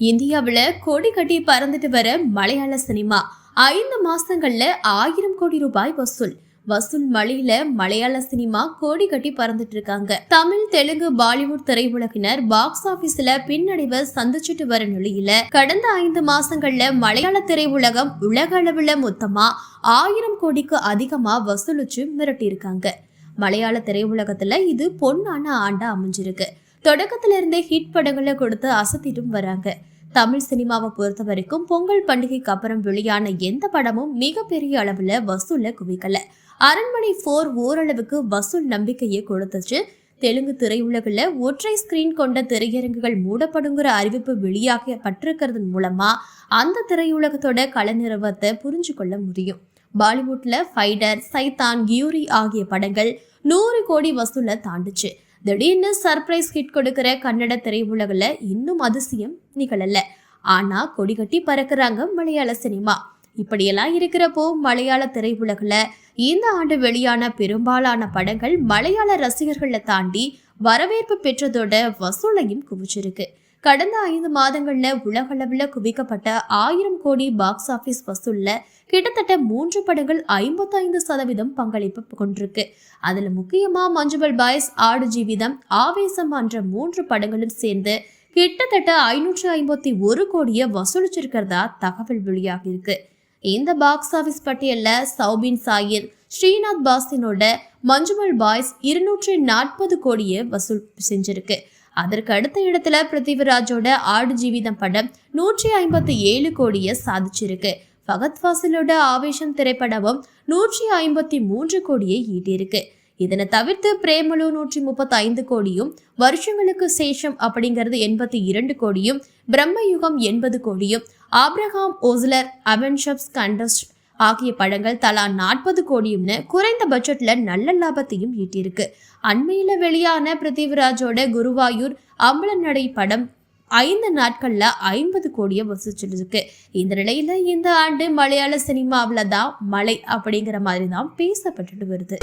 இந்தியாவில் கோடி கட்டி பறந்துட்டு வர மலையாள சினிமா ஐந்து மாசங்கள்ல ஆயிரம் கோடி ரூபாய் வசூல். வசூல் மழையில மலையாள சினிமா கோடி கட்டி பறந்துட்டு இருக்காங்க. தமிழ் தெலுங்கு பாலிவுட் திரையுலகினர் பாக்ஸ் ஆபீஸ்ல பின்னடைவை சந்திச்சுட்டு வர நிலையில கடந்த ஐந்து மாசங்கள்ல மலையாள திரையுலகம் உலக அளவுல மொத்தமா ஆயிரம் கோடிக்கு அதிகமா வசூலிச்சு மிரட்டியிருக்காங்க. மலையாள திரையுலகத்துல இது பொன்னான ஆண்டா அமைஞ்சிருக்கு. தொடக்கத்திலிருந்தே ஹிட் படங்களை கொடுத்து அசத்திட்டும் வராங்க. தமிழ் சினிமாவை பொறுத்த வரைக்கும் பொங்கல் பண்டிகைக்கு அப்புறம் வெளியான எந்த படமும் மிகப்பெரிய அளவுல வசூல குவிக்கல. அரண்மனை போர் ஓரளவுக்கு வசூல் நம்பிக்கையை கொடுத்துச்சு. தெலுங்கு திரையுலகில் ஒற்றை ஸ்கிரீன் கொண்ட திரையரங்குகள் மூடப்படுங்கிற அறிவிப்பு வெளியாகப்பட்டிருக்கிறதன் மூலமா அந்த திரையுலகத்தோட கலநிறுவத்தை புரிஞ்சு கொள்ள முடியும். பாலிவுட்ல ஃபைடர் சைதான் கியூரி ஆகிய படங்கள் நூறு கோடி வசூலை தாண்டுச்சு. திடீர்னு சர்ப்ரைஸ் ஹிட் கொடுக்கிற கன்னட திரையுலகில் இன்னும் அதிசயம் நிகழல. ஆனா கொடி கட்டி பறக்குறாங்க மலையாள சினிமா. இப்படியெல்லாம் இருக்கிறப்போ மலையாள திரையுலகில் இந்த ஆண்டு வெளியான பெரும்பாலான படங்கள் மலையாள ரசிகர்களை தாண்டி வரவேற்பு பெற்றதோட வசூலையும் குவிச்சிருக்கு. கடந்த ஐந்து மாதங்கள்ல உலகளவில் குவிக்கப்பட்ட ஆயிரம் கோடி பாக்ஸ் ஆபீஸ் வசூல்ல கிட்டத்தட்ட மூன்று படங்கள் ஐம்பத்தைந்து சதவீதம் பங்களிப்பு கொண்டிருக்கு. அதுல முக்கியமா மஞ்சுபல் பாய்ஸ் ஆடு ஜீவிதம் ஆவேசம் என்ற மூன்று படங்களும் சேர்ந்து கிட்டத்தட்ட ஐநூற்று ஐம்பத்தி ஒரு கோடியை வசூலிச்சிருக்கிறதா தகவல் வெளியாகியிருக்கு இந்த பாக்ஸ் ஆபீஸ் பட்டியல்ல சௌபின் சாயிர் ஸ்ரீநாத் பாஸ்தினோட மஞ்சுமல் பாய்ஸ் இருநூற்று நாற்பது கோடியை வசூல் செஞ்சிருக்கு. அதற்கு அடுத்த இடத்துல பிருத்திவிராஜோட ஆடு ஜீவிதம் படம் நூற்றி ஐம்பத்தி ஏழு கோடியை சாதிச்சிருக்கு. ஃபகத் ஃபாசிலோட ஆவேஷம் திரைப்படமும் நூற்றி ஐம்பத்தி மூன்று கோடியை ஈட்டியிருக்கு. இதனை தவிர்த்து பிரேமலு நூற்றி முப்பத்தி ஐந்து கோடியும் வருஷங்களுக்கு சேஷம் அப்படிங்கிறது எண்பத்தி இரண்டு கோடியும் பிரம்மயுகம் எண்பது கோடியும் ஆப்ரஹாம் ஓஸ்லர் அவென்ஷப்ஸ் கண்டஸ்ட் ஆகிய படங்கள் தலா நாற்பது கோடியும்னு குறைந்த பட்ஜெட்ல நல்ல லாபத்தையும் ஈட்டியிருக்கு. அண்மையில வெளியான பிருத்திவிராஜோட குருவாயூர் அம்பலநடை படம் ஐந்து நாட்கள்ல ஐம்பது கோடியை வசூலிச்சிருக்கு இந்த நிலையில இந்த ஆண்டு மலையாள சினிமாவில் தான் மலை அப்படிங்கிற மாதிரி தான் பேசப்பட்டுட்டு வருது.